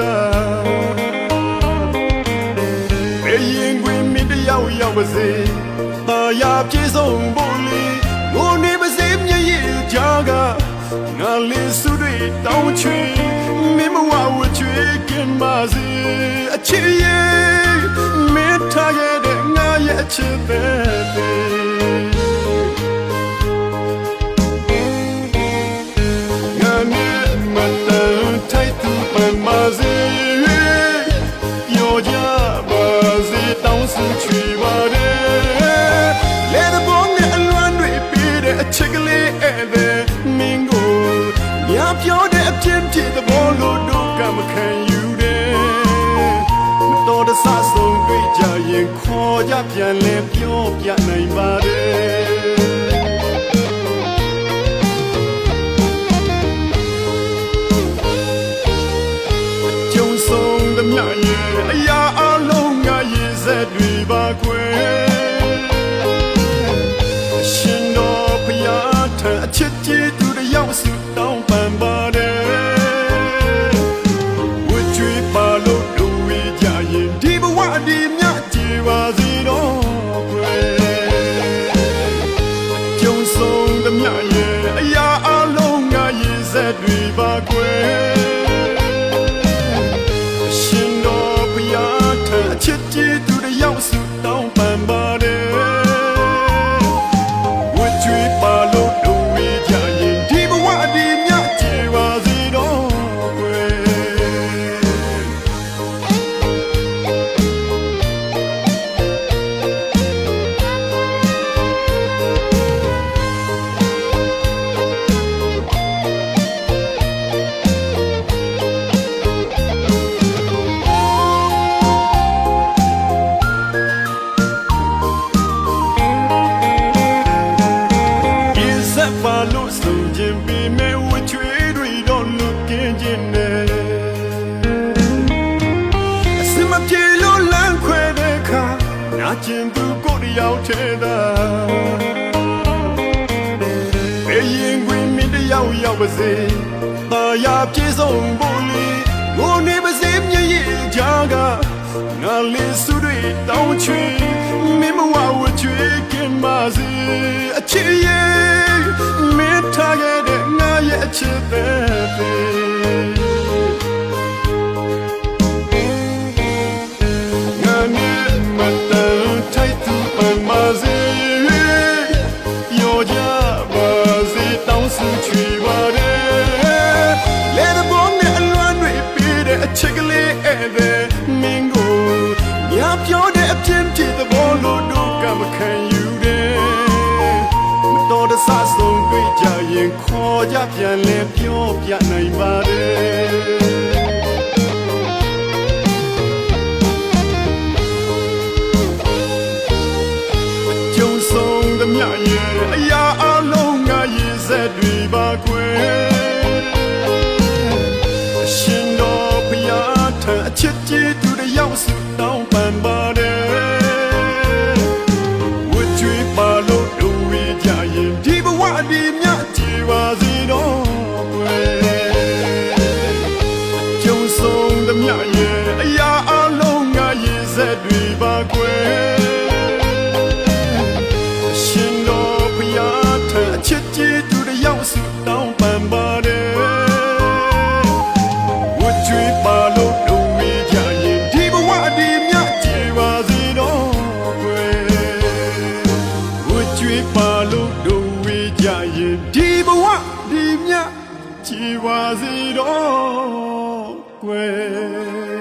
သာဘယ်ရင်ခွင်မင်းတယောက်ရောက်ပါစေတာယာပြေဆုံးဖို့လေငိုနေပါစေမျက်ရည်ကြားကငါလေးစုတွေတောင်းချွေမင်းမဝဝချွေကင်ပါစေအချစ်ရဲ့မင်းထားခဲ့တဲ့ငါရဲ့အချစ်တဲ့ ပြန်လဲပြောပြနိုင်ပါတယ်ကြုံဆုံးသမျှရဲ့အရာအလုံးငါရည်ဆက်တွေပါကွယ်ရှင်တော်ဖျားထံအချစ်ကြီးသူတစ်ယောက်စုတောင်းပန်ပါ ချစ်ကြီးသူတစ်ယောက် နာကျင်သူကိုယ်တယောက်ထဲသာဘယ်ရင်ခွင်မင်းတယောက်ရောက်ပါစေတာယာပြေဆုံးဖို့လေငိုနေပါစေမျက်ရည်ကြားကငါလေးစုတွေတောင်းချွေမင်းမဝဝချွေကင်ပါစေအချစ် ပြောတဲ့အပြင်းပြေသဘောလို့တို့ကမခံယူတယ်မတော်တဆဆုံးတွေ့ကြရင်ခေါ်ကြပြန်လဲပြောပြနိုင်ပါတယ်ကြုံဆုံးသမျှရဲ့အရာအလုံးငါရည်ဆက်တွေပါကွယ်အရှင်တော်ဘုရားထံအချစ်ကြီးသူတစ်ယောက်စုတောင်း ပါစေတော့ကွယ်